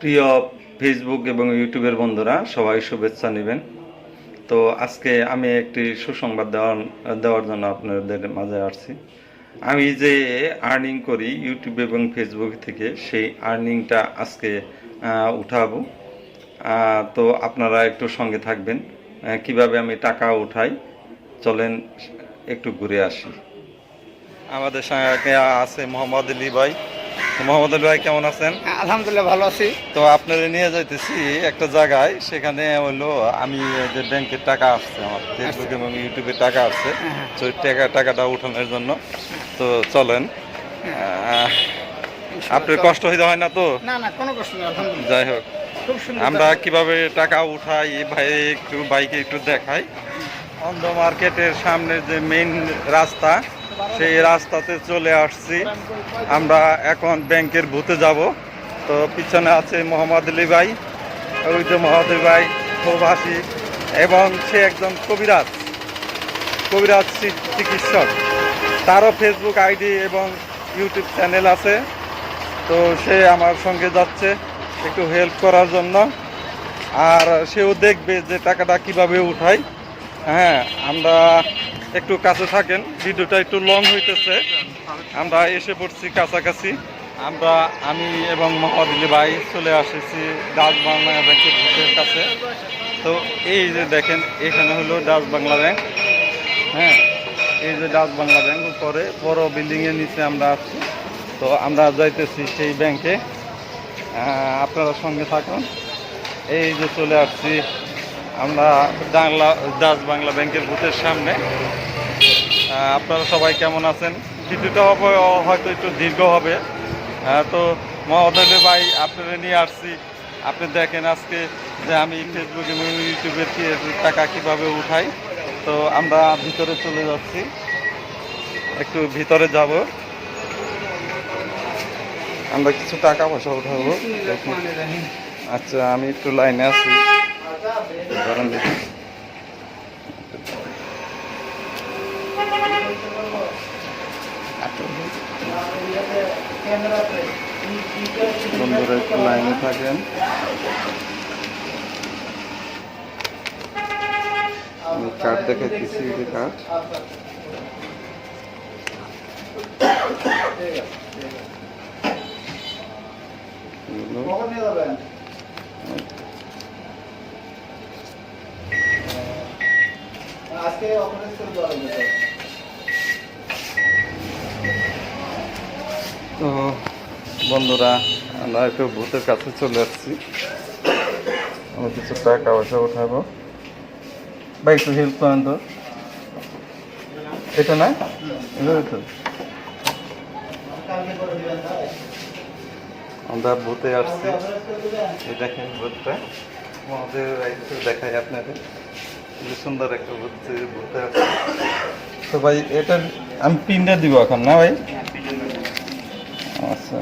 প্রিয় ফেসবুক এবং ইউটিউবের বন্ধুরা, সবাই শুভেচ্ছা নেবেন। তো আজকে আমি একটি সুসংবাদ দেওয়ার দেওয়ার জন্য আপনাদের মাঝে আসছি। আমি যে আর্নিং করি ইউটিউব এবং ফেসবুক থেকে, সেই আর্নিংটা আজকে উঠাবো। তো আপনারা একটু সঙ্গে থাকবেন। কীভাবে আমি টাকা উঠাই, চলেন একটু ঘুরে আসি। আমাদের সঙ্গে আছে মোহাম্মদ আলী ভাই। মোহাম্মদ ভাই কেমন আছেন? আলহামদুলিল্লাহ ভালো আছি। তো আপনাদের নিয়ে যাইতেছি একটা জায়গায় সেখানে হলো আমি যে ব্যাংকের টাকা আসছে আমার ফেসবুক এবং ইউটিউবে টাকা আসছে হ্যাঁ। তো টাকা টাকাটা উঠানোর জন্য তো চলেন। আপনার কষ্ট হইতে হয় না তো? না না কোনো কষ্ট নেই যাই হোক আমরা কীভাবে টাকা উঠাই ভাই একটু বাইকে একটু দেখাই। অন্ধ মার্কেটের সামনে যে মেইন রাস্তা সেই রাস্তাতে চলে আসছি। আমরা এখন ব্যাংকের বুথে যাব। তো পিছনে আছে মোহাম্মদ আলী ভাই। ওই যে মোহাম্মদ ভাই, প্রবাসী এবং সে একজন কবিরাজ কবিরাজ চিকিৎসক। তারও ফেসবুক আইডি এবং ইউটিউব চ্যানেল আছে। তো সে আমার সঙ্গে যাচ্ছে একটু হেল্প করার জন্য। আর সেও দেখবে যে টাকাটা কীভাবে উঠাই হ্যাঁ আমরা একটু কাছে থাকেন, ভিডিওটা একটু লং হইতেছে। আমরা এসে পড়ছি কাছাকাছি। আমরা, আমি এবং মহাদিলি ভাই চলে আসেছি ডাচ বাংলা ব্যাংকের কাছে। তো এই যে দেখেন, এখানে হলো ডাচ বাংলা ব্যাংক। হ্যাঁ এই যে ডাচ বাংলা ব্যাংক উপরে, বড় বিল্ডিংয়ের নিচে আমরা আছি। তো আমরা যাইতেছি সেই ব্যাংকে। আপনারা সঙ্গে থাকুন। এই যে চলে আসছি আমরা বাংলা ডাচ বাংলা ব্যাংকের বুথের সামনে। আপনারা সবাই কেমন আছেন? ভিডিওটা হবে হয়তো একটু দীর্ঘ হবে। আহ, তো মহোদয় ভাই আপনারা নিয়ে আসছি। আপনি দেখেন আজকে যে আমি ফেসবুক এবং ইউটিউবের টাকা কীভাবে উঠাই। তো আমরা ভিতরে চলে যাচ্ছি। একটু ভিতরে যাব। আমরা কিছু টাকা পয়সা উঠাবো। আচ্ছা আমি একটু লাইনে আছি। ধরেন দেখি। বন্ধুরা একটু লাইনে থাকেন। আমি কার্ড দেখাইতেছি যাবেন আজকে অফিস করে তো বন্ধুরা, আমরা একটু ভূতের কাছে চলে আসছি। আমি কিছু টাকা পয়সা উঠাবো। ভাই, একটু হেল্প করেন তো। এটা না? আমরা ভূতে আসছি। দেখেন ভূতটা। আমাদের দেখাই আপনাদের। সুন্দর একটা ভূত ভূতে আছে তো ভাই এটা আমি পিনটা দিব এখন, না ভাই? আচ্ছা।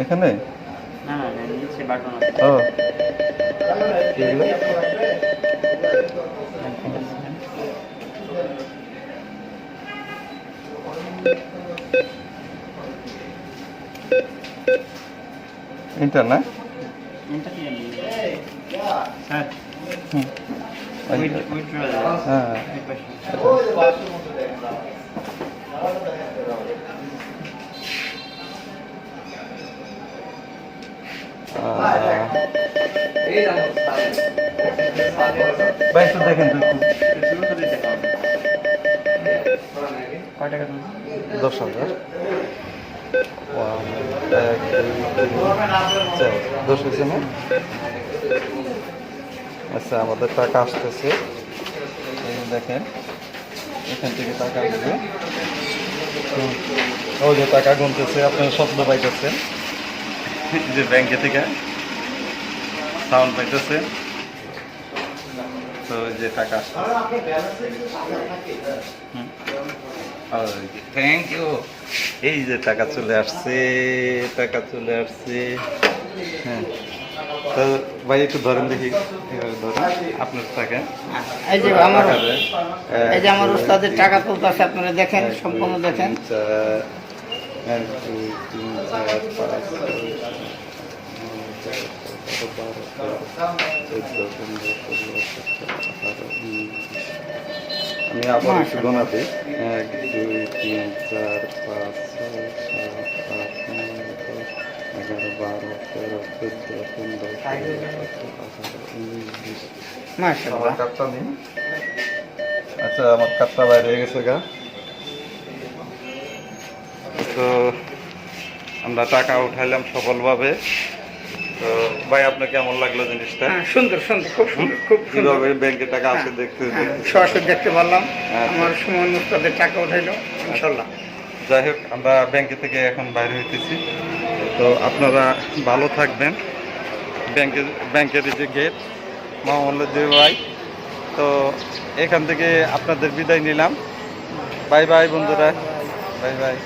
এখানে? না না না স্যার হ্যাঁ ভাই একটু দেখেন তো দশ হাজার। দশ হয়েছে আচ্ছা আমাদের টাকা আসতেছে। দেখেন, এখান থেকে টাকা হুম। ওই যে টাকা গুনতেছে, আপনার শব্দ পাইতেছেন। যে ব্যাংকে থেকে সাউন্ড পাইতেছে। তো যে টাকা থ্যাংক ইউ এই যে টাকা চলে আসছে, টাকা চলে আসছে। হ্যাঁ। তো ভাই একটু ধরেন দেখি ধরেন। আপনার থাকেন এই যে আমার এই যে আমার উস্তাদের টাকা তুলতেছে আপনারা দেখেন সম্পূর্ণ দেখেন। এক, দুই, তিন, চার, পাঁচ। আমি আবার একটু গোনাতে এক দুই তিন চার পাঁচ ছয় চোদ্দ পনেরো আমার কাপটা নিন। আচ্ছা আমার কাপটা বাইরে হয়ে গেছে গা। তো আমরা টাকা উঠাইলাম সফলভাবে। তো ভাই আপনার কেমন লাগল জিনিসটা? হ্যাঁ, সুন্দর সুন্দর খুব সুন্দর খুব সুন্দর। কীভাবে ব্যাংকে টাকা আসে দেখতে হ্যাঁ, সরাসরি দেখতে পারলাম। আচ্ছা। আমার সুমন উস্তাদের টাকা উঠাইলো ইনশাল্লাহ যাই হোক আমরা ব্যাংকে থেকে এখন বাইরে হইতেছি। তো আপনারা ভালো থাকবেন। ব্যাংকের ব্যাংকের যে গেট মোহাম্মদ ভাই, তো এখান থেকে আপনাদের বিদায় নিলাম। বাই বাই বন্ধুরা। Bye bye.